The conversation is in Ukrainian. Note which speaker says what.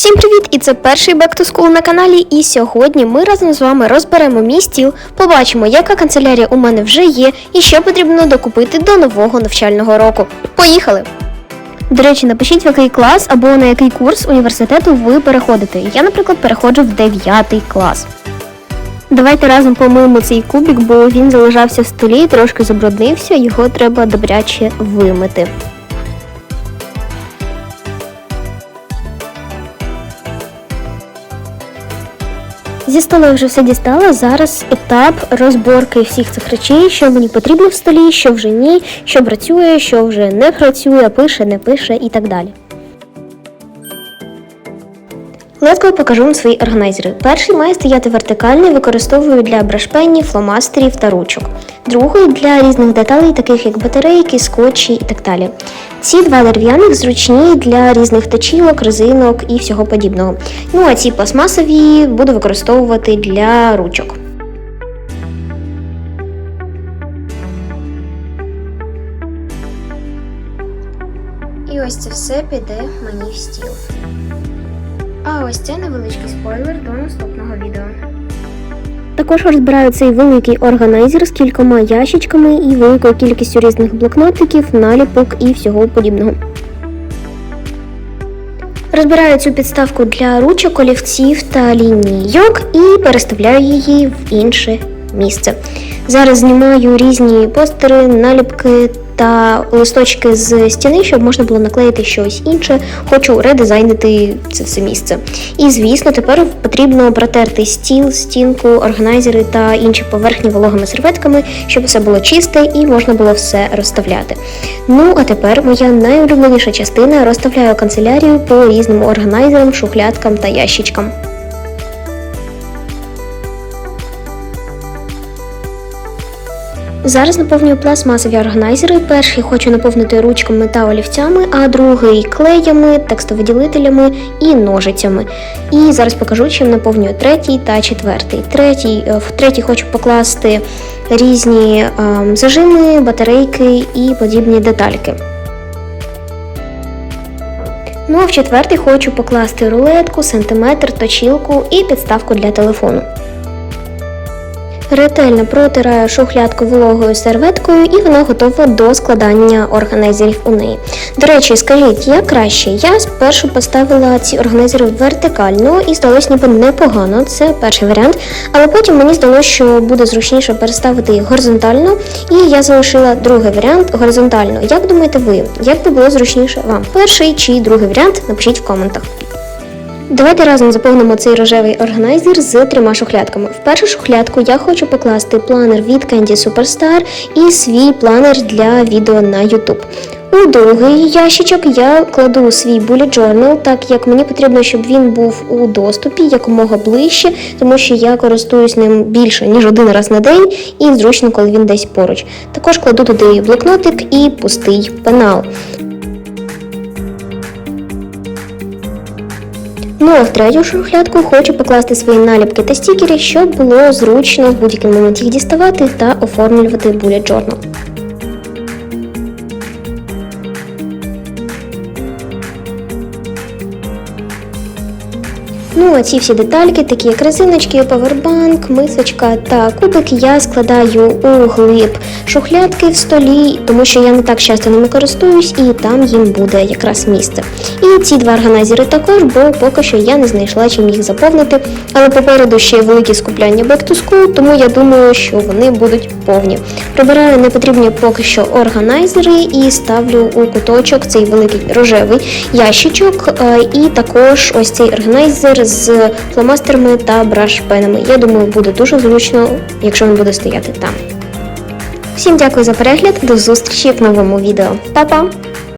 Speaker 1: Всім привіт! І це перший Back to School на каналі. І сьогодні ми разом з вами розберемо мій стіл, побачимо, яка канцелярія у мене вже є і що потрібно докупити до нового навчального року. Поїхали! До речі, напишіть, в який клас або на який курс університету ви переходите. Я, наприклад, переходжу в 9 клас. Давайте разом помиємо цей кубик, бо він залежався в столі, трошки забруднився, його треба добряче вимити. Зі столу я вже все дістала. Зараз етап розборки всіх цих речей, що мені потрібно в столі, що вже ні, що працює, що вже не працює, пише, не пише і так далі. Легко покажу вам свої органайзери. Перший має стояти вертикальний, використовую для брашпенів, фломастерів та ручок. Другий для різних деталей, таких як батарейки, скотчі і так далі. Ці два дерев'яних зручні для різних точілок, резинок і всього подібного. Ну а ці пластмасові буду використовувати для ручок. І ось це все піде мені в стіл. А ось це невеличкий спойлер до наступного відео. Також розбираю цей великий органайзер з кількома ящичками і великою кількістю різних блокнотиків, наліпок і всього подібного. Розбираю цю підставку для ручок, олівців та лінійок і переставляю її в інше місце. Зараз знімаю різні постери, наліпки та листочки з стіни, щоб можна було наклеїти щось інше. Хочу редизайнити це все місце. І звісно, тепер потрібно протерти стіл, стінку, органайзери та інші поверхні вологими серветками, щоб все було чисте і можна було все розставляти. Ну а тепер моя найулюбленіша частина розставляю канцелярію по різним органайзерам, шухлядкам та ящичкам. Зараз наповнюю пластмасові органайзери. Перший хочу наповнити ручками та олівцями, а другий клеями, текстовиділителями і ножицями. І зараз покажу, чим наповнюю третій та четвертий. Третій, е, В третій хочу покласти різні ем, зажими, батарейки і подібні детальки. Ну а в четвертий хочу покласти рулетку, сантиметр, точілку і підставку для телефону. Ретельно протираю шухлядку вологою серветкою і вона готова до складання органайзерів у неї. До речі, скажіть, як краще? Я спершу поставила ці органайзери вертикально і здалося ніби непогано, це перший варіант. Але потім мені здалося, що буде зручніше переставити їх горизонтально, і я залишила другий варіант горизонтально. Як думаєте ви, як би було зручніше вам? Перший чи другий варіант? Напишіть в коментах. Давайте разом заповнимо цей рожевий органайзер з трьома шухлядками. В першу шухлядку я хочу покласти планер від Candy Superstar і свій планер для відео на YouTube. У другий ящичок я кладу свій bullet journal, так як мені потрібно, щоб він був у доступі якомога ближче, тому що я користуюсь ним більше ніж один раз на день, і зручно, коли він десь поруч. Також кладу туди блокнотик і пустий пенал. Ну а в третю шухлядку хочу покласти свої наліпки та стікери, щоб було зручно в будь-який момент їх діставати та оформлювати bullet journal. Ну а ці всі детальки, такі як резиночки, павербанк, мисочка та кубик, я складаю у глиб шухлядки в столі, тому що я не так часто ними користуюсь і там їм буде якраз місце. І ці два органайзери також, бо поки що я не знайшла чим їх заповнити. Але попереду ще великі скупляння Back to School, тому я думаю, що вони будуть повні. Прибираю непотрібні поки що органайзери і ставлю у куточок цей великий рожевий ящичок, е, і також ось цей органайзер з фломастерами та браш-пенами. Я думаю, буде дуже зручно, якщо він буде стояти там. Всім дякую за перегляд, до зустрічі в новому відео. Па-па!